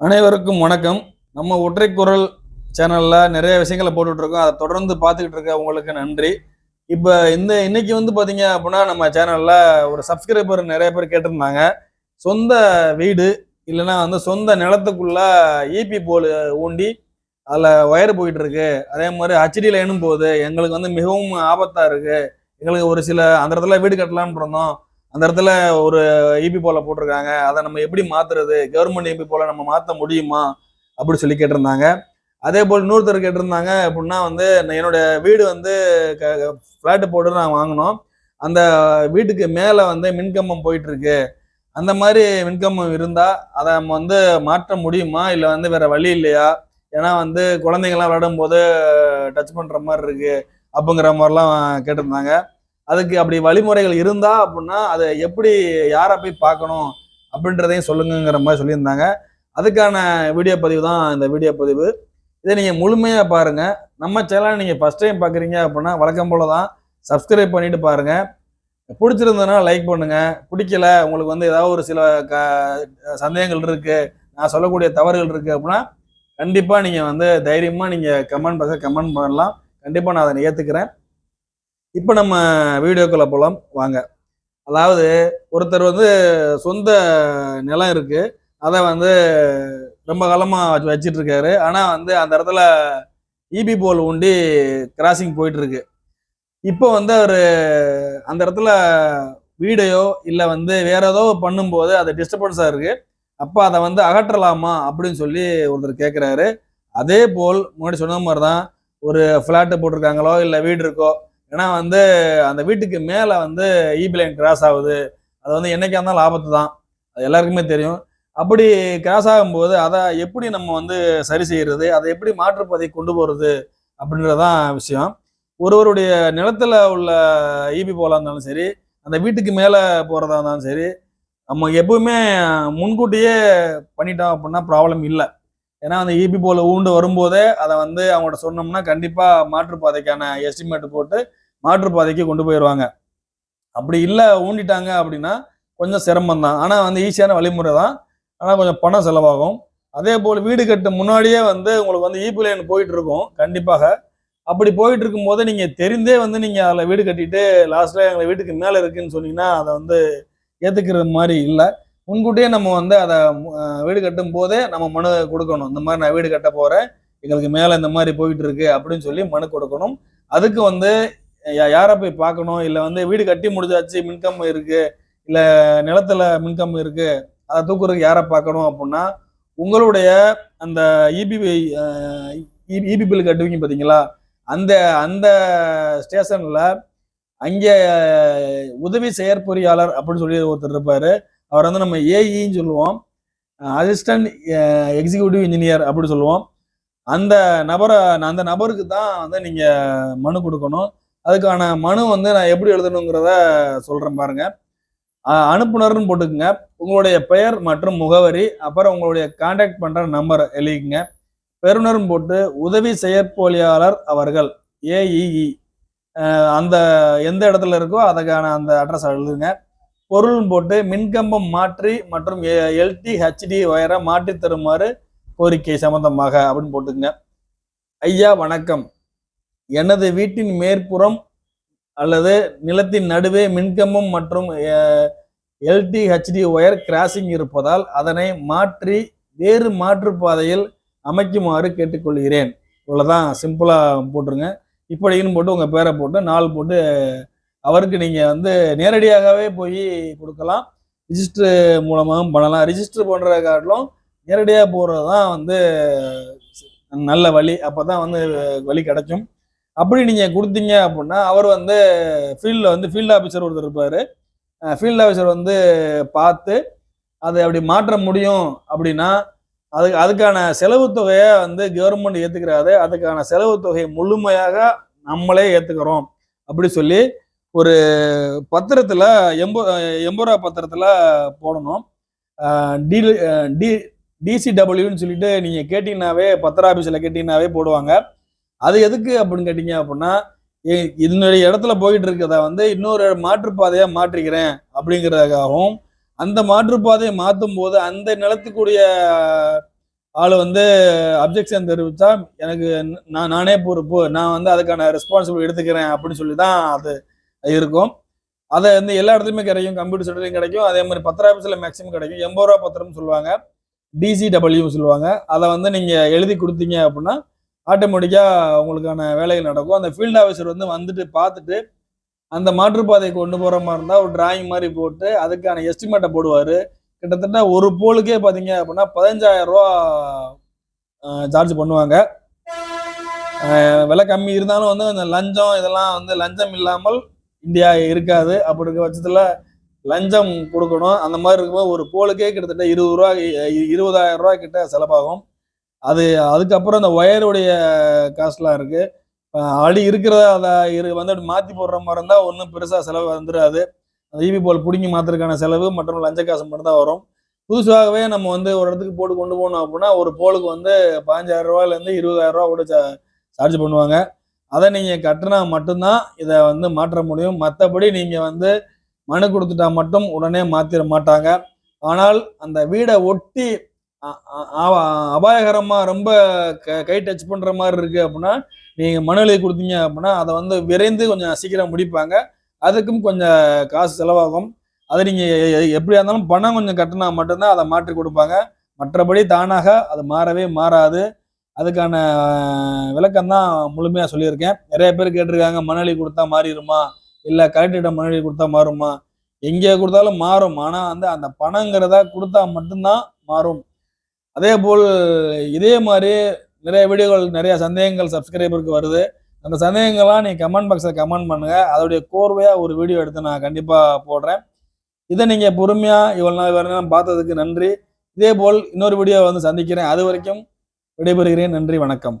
அனைவருக்கும் வணக்கம். நம்ம ஒற்றை குரல் சேனல்ல நிறைய விஷயங்களை போட்டுட்ருக்கோம். அதை தொடர்ந்து பார்த்துக்கிட்டு இருக்க உங்களுக்கு நன்றி. இப்போ இந்த இன்னைக்கு வந்து பார்த்தீங்க அப்படின்னா நம்ம சேனல்ல ஒரு சப்ஸ்கிரைபர் நிறைய பேர் கேட்டிருந்தாங்க. சொந்த வீடு இல்லைன்னா வந்து சொந்த நிலத்துக்குள்ள ஈபி போல் ஊண்டி அதில் ஒயர் போயிட்டு இருக்கு அதே மாதிரி ஹச்டி லைனும் போகுது எங்களுக்கு வந்து மிகவும் ஆபத்தாக இருக்குது எங்களுக்கு ஒரு சில அந்த இடத்துல வீடு கட்டலாம்னு இருந்தோம். அந்த இடத்துல ஒரு ஈபி போல போட்டிருக்காங்க. அதை நம்ம எப்படி மாத்துறது? கவர்மெண்ட் இபி போல நம்ம மாற்ற முடியுமா? அப்படி சொல்லி கேட்டிருந்தாங்க. அதே போல் இன்னொருத்தர் கேட்டிருந்தாங்க அப்படின்னா வந்து நான் என்னோட வீடு வந்து ஃப்ளாட்டு போட்டு நான் வாங்கினோம். அந்த வீட்டுக்கு மேலே வந்து மின்கம்பம் போயிட்டு இருக்கு அந்த மாதிரி மின்கம்பம் இருந்தால் அதை நம்ம வந்து மாற்ற முடியுமா? இல்லை வந்து வேற வழி இல்லையா? ஏன்னா வந்து குழந்தைங்கள்லாம் விளையாடும் போது டச் பண்ணுற மாதிரி இருக்கு. அப்படிங்கிற மாதிரிலாம் கேட்டிருந்தாங்க. அதுக்கு அப்படி வழிமுறைகள் இருந்தா அப்படின்னா அதை எப்படி யாரை போய் பார்க்கணும் அப்படின்றதையும் சொல்லுங்கங்கிற மாதிரி சொல்லியிருந்தாங்க. அதுக்கான வீடியோ பதிவு தான் இந்த வீடியோ பதிவு. இதை நீங்கள் முழுமையாக பாருங்கள் நம்ம சேனலை நீங்கள் ஃபஸ்ட் டைம் பார்க்குறீங்க அப்படின்னா வழக்கம் போல தான் சப்ஸ்கிரைப் பண்ணிட்டு பாருங்கள் பிடிச்சிருந்ததுன்னா லைக் பண்ணுங்கள் பிடிக்கல உங்களுக்கு வந்து ஏதாவது ஒரு சில க சந்தேகங்கள் இருக்குது நான் சொல்லக்கூடிய தவறுகள் இருக்குது அப்படின்னா கண்டிப்பாக நீங்கள் வந்து தைரியமாக நீங்கள் கமெண்ட் பாக்ஸில் கமெண்ட் பண்ணலாம். கண்டிப்பாக நான் அதை ஏற்றுக்கிறேன் இப்போ நம்ம வீடியோக்குள்ள போகலாம் வாங்க. அதாவது ஒருத்தர் வந்து சொந்த நிலம் இருக்கு. அதை வந்து ரொம்ப காலமாக வச்சு வச்சிட்டு இருக்காரு ஆனால் வந்து அந்த இடத்துல இபி போல் உண்டி கிராசிங் போயிட்டு இருக்கு இப்போ வந்து அவர் அந்த இடத்துல வீடையோ இல்லை வந்து வேற ஏதோ பண்ணும்போது அது டிஸ்டர்பன்ஸாக இருக்கு. அப்போ அதை வந்து அகற்றலாமா அப்படின்னு சொல்லி ஒருத்தர் கேட்குறாரு அதே போல் முன்னாடி சொன்ன மாதிரி தான் ஒரு ஃப்ளாட்டு போட்டிருக்காங்களோ இல்லை வீடு இருக்கோ ஏன்னா வந்து அந்த வீட்டுக்கு மேலே வந்து இபி லைன் கிராஸ் ஆகுது. அது வந்து என்னைக்கா இருந்தாலும் ஆபத்து தான். அது எல்லாருக்குமே தெரியும். அப்படி கிராஸ் ஆகும்போது அதை எப்படி நம்ம வந்து சரி செய்யறது அதை எப்படி மாற்றுப்பதை கொண்டு போகிறது அப்படின்றதான் விஷயம். ஒருவருடைய நிலத்துல உள்ள ஈபி போகலாம் இருந்தாலும் சரி அந்த வீட்டுக்கு மேலே போகிறதா இருந்தாலும் சரி நம்ம எப்பவுமே முன்கூட்டியே பண்ணிட்டோம் அப்படின்னா ப்ராப்ளம் இல்லை. ஏன்னா அந்த இபி போல ஊண்டு வரும்போதே அதை வந்து அவங்கள்ட்ட சொன்னோம்னா கண்டிப்பாக மாற்றுப்பாதைக்கான எஸ்டிமேட் போட்டு மாற்றுப்பாதைக்கு கொண்டு போயிடுவாங்க அப்படி இல்லை ஊண்டிட்டாங்க அப்படின்னா கொஞ்சம் சிரமம் தான். ஆனால் வந்து ஈஸியான வழிமுறை தான். ஆனால் கொஞ்சம் பணம் செலவாகும். அதே போல் வீடு கட்டு முன்னாடியே வந்து உங்களுக்கு வந்து ஈபி லைன் போயிட்டு இருக்கும் கண்டிப்பாக. அப்படி போயிட்டு இருக்கும்போது நீங்கள் தெரிந்தே வந்து நீங்கள் அதில் வீடு கட்டிட்டு லாஸ்ட்டில் எங்களை வீட்டுக்கு மேலே இருக்குன்னு சொன்னீங்கன்னா அதை வந்து ஏற்றுக்கிற மாதிரி இல்லை. முன்கூட்டியே நம்ம வந்து அதை வீடு கட்டும் போதே நம்ம மனு கொடுக்கணும். இந்த மாதிரி நான் வீடு கட்ட போகிறேன் எங்களுக்கு மேலே இந்த மாதிரி போயிட்டு இருக்கு அப்படின்னு சொல்லி மனு கொடுக்கணும். அதுக்கு வந்து யாரை போய் பார்க்கணும்? இல்லை வந்து வீடு கட்டி முடிஞ்சாச்சு மின்கம் இருக்கு இல்லை நிலத்தில் மின்கம் இருக்கு அதை தூக்குறதுக்கு யாரை பார்க்கணும் அப்படின்னா உங்களுடைய அந்த இபிபி இபி பில் கட்டுவீங்க பார்த்தீங்களா? அந்த அந்த ஸ்டேஷனில் அங்கே உதவி செயற்பொறியாளர் அப்படின்னு சொல்லி ஒருத்தர் இருப்பார். அவர் வந்து நம்ம ஏஇன்னு சொல்லுவோம். அசிஸ்டன்ட் எக்ஸிக்யூட்டிவ் இன்ஜினியர் அப்படின்னு சொல்லுவோம். அந்த நபரை அந்த நபருக்கு தான் வந்து நீங்கள் மனு கொடுக்கணும். அதுக்கான மனு வந்து நான் எப்படி எழுதணுங்கிறத சொல்கிறேன் பாருங்க. அனுப்புனர்னு போட்டுக்குங்க. உங்களுடைய பெயர் மற்றும் முகவரி அப்புறம் உங்களுடைய காண்டாக்ட் பண்ணுற நம்பர் எழுதிக்கங்க. பெறுநர்னு போட்டு உதவி செயற்பொழியாளர் அவர்கள் ஏஇஇ அந்த எந்த இடத்துல இருக்கோ அதுக்கான அந்த அட்ரஸ் எழுதுங்க. பொருள்னு போட்டு மின்கம்பம் மாற்றி மற்றும் எல்டி ஹெச்டி ஒயரை மாற்றி தருமாறு கோரிக்கை சம்பந்தமாக அப்படின்னு போட்டுக்குங்க. ஐயா வணக்கம். எனது வீட்டின் மேற்புறம் அல்லது நிலத்தின் நடுவே மின்கம்பம் மற்றும் எல்டிஹெச்டி ஒயர் கிராசிங் இருப்பதால் அதனை மாற்றி வேறு மாற்றுப்பாதையில் அமைக்குமாறு கேட்டுக்கொள்கிறேன். இவ்வளோதான் சிம்பிளாக போட்டுருங்க. இப்படின்னு போட்டு உங்கள் பேரை போட்டு நாள் போட்டு அவருக்கு நீங்கள் வந்து நேரடியாகவே போய் கொடுக்கலாம். ரிஜிஸ்டர் மூலமாகவும் பண்ணலாம். ரிஜிஸ்டர் பண்ணுற காட்டிலும் நேரடியாக போகிறது தான் வந்து நல்ல வழி. அப்போ தான் வந்து வழி கிடைக்கும். அப்படி நீங்கள் கொடுத்தீங்க அப்படின்னா அவர் வந்து ஃபீல்டில் வந்து ஃபீல்டு ஆஃபீஸர் ஒருத்தர் இருப்பார். ஃபீல்டு ஆஃபீஸர் வந்து பார்த்து அதை அப்படி மாற்ற முடியும் அப்படின்னா அதுக்கு அதுக்கான செலவு தொகையை வந்து கவர்மெண்ட் ஏற்றுக்கிறாரு அதுக்கான செலவு தொகையை முழுமையாக நம்மளே ஏற்றுக்கிறோம் அப்படி சொல்லி ஒரு பத்திரத்தில் எம்போ எம்போரா பத்திரத்தில் போடணும். டி டி டிசிடபிள்யூன்னு சொல்லிட்டு நீங்கள் கேட்டிங்கனாவே பத்திர ஆஃபீஸில் கேட்டிங்கனாவே போடுவாங்க. அது எதுக்கு அப்படின்னு கேட்டிங்க அப்படின்னா இ- இதனுடைய இடத்துல போயிட்டு இருக்கிறத வந்து இன்னொரு மாற்றுப்பாதையாக மாற்றிக்கிறேன் அப்படிங்கிறதுக்காகவும் அந்த மாற்றுப்பாதையை மாற்றும் போது அந்த நிலத்துக்குரிய ஆள் வந்து அப்ஜெக்ஷன் தெரிவித்தா எனக்கு நான் நானே பொறுப்பு நான் வந்து அதுக்கான ரெஸ்பான்சிபிள் எடுத்துக்கிறேன் அப்படின்னு சொல்லி தான் அது இருக்கும். அதை வந்து எல்லா இடத்துலையுமே கிடைக்கும் கம்ப்யூட்டர் சென்டர்லையும் கிடைக்கும் அதே மாதிரி பத்திர ஆஃபீஸில் மேக்ஸிமம் கிடைக்கும். எண்பது ரூபா பத்திரம்னு சொல்லுவாங்க டிசிடபிள்யூ சொல்லுவாங்க. அதை வந்து நீங்கள் எழுதி கொடுத்தீங்க அப்படின்னா ஆட்டோமேட்டிக்காக உங்களுக்கான வேலைகள் நடக்கும். அந்த ஃபீல்டு ஆஃபீஸர் வந்து வந்துட்டு பார்த்துட்டு அந்த மாற்றுப்பாதையை கொண்டு போகிற மாதிரி இருந்தால் ஒரு டிராயிங் மாதிரி போட்டு அதுக்கான எஸ்டிமேட்டை போடுவார். கிட்டத்தட்ட ஒரு போலுக்கே பார்த்தீங்க அப்படின்னா பதினஞ்சாயிரம் ரூபா சார்ஜ் பண்ணுவாங்க. விலை கம்மி இருந்தாலும் வந்து அந்த லஞ்சம் இதெல்லாம் வந்து லஞ்சம் இல்லாமல் இந்தியா இருக்காது. அப்படி இருக்க பட்சத்தில் லஞ்சம் கொடுக்கணும். அந்த மாதிரி இருக்கும்போது ஒரு போலுக்கே கிட்டத்தட்ட இருபது ரூபா இருபதாயிரம் ரூபா கிட்ட செலவாகும். அது அதுக்கப்புறம் இந்த ஒயருடைய காஸ்ட்லாம் இருக்கு. அஹ் அடி இருக்கிறத அதை இரு வந்து அப்படி மாற்றி போடுற மாதிரி இருந்தால் ஒன்றும் பெருசாக செலவு வந்துடாது அந்த ஈபி போல் பிடுங்கி மாற்றுறதுக்கான செலவு மற்றும் லஞ்ச காசு மட்டும் தான் வரும். புதுசாகவே நம்ம வந்து ஒரு இடத்துக்கு போட்டு கொண்டு போகணும் அப்படின்னா ஒரு போலுக்கு வந்து பதினஞ்சாயிரம் ரூபாயிலேருந்து இருபதாயிரம் ரூபா கூட சார்ஜ் பண்ணுவாங்க. அதை நீங்கள் கட்டினா மட்டும்தான் இதை வந்து மாற்ற முடியும். மற்றபடி நீங்கள் வந்து மனு கொடுத்துட்டா மட்டும் உடனே மாற்றிட மாட்டாங்க. ஆனால் அந்த வீடை ஒட்டி அபாயகரமாக ரொம்ப க- கை டச் பண்ணுற மாதிரி இருக்குது அப்படின்னா நீங்கள் மனு கொடுத்தீங்க அப்படின்னா அதை வந்து விரைந்து கொஞ்சம் சீக்கிரம் முடிப்பாங்க. அதுக்கும் கொஞ்சம் காசு செலவாகும். அதை நீங்கள் எப்படியா இருந்தாலும் பணம் கொஞ்சம் கட்டினா மட்டும்தான் அதை மாற்றி கொடுப்பாங்க. மற்றபடி தானாக அது மாறவே மாறாது. அதுக்கான விளக்கம் தான் முழுமையாக சொல்லியிருக்கேன். நிறைய பேர் கேட்டிருக்காங்க மணலி கொடுத்தா மாறிடுமா? இல்லை கலெக்டரிடம் மணலி கொடுத்தா மாறுமா? எங்கே கொடுத்தாலும் மாறும். ஆனால் வந்து அந்த பணங்கிறத கொடுத்தா மட்டும்தான் மாறும். அதே போல் இதே மாதிரி நிறைய வீடியோகள் நிறைய சந்தேகங்கள் சப்ஸ்கிரைபருக்கு வருது. அந்த சந்தேகங்கள்லாம் நீ கமெண்ட் பாக்ஸில் கமெண்ட் பண்ணுங்க. அதோடைய கோர்வையாக ஒரு வீடியோ எடுத்து நான் கண்டிப்பாக போடுறேன். இதை நீங்கள் பொறுமையாக இவ்வளோ நாள் வரைக்கும் பார்த்ததுக்கு நன்றி. இதே போல் இன்னொரு வீடியோ வந்து சந்திக்கிறேன். அது வரைக்கும் விடைபெறுகிறேன். நன்றி வணக்கம்.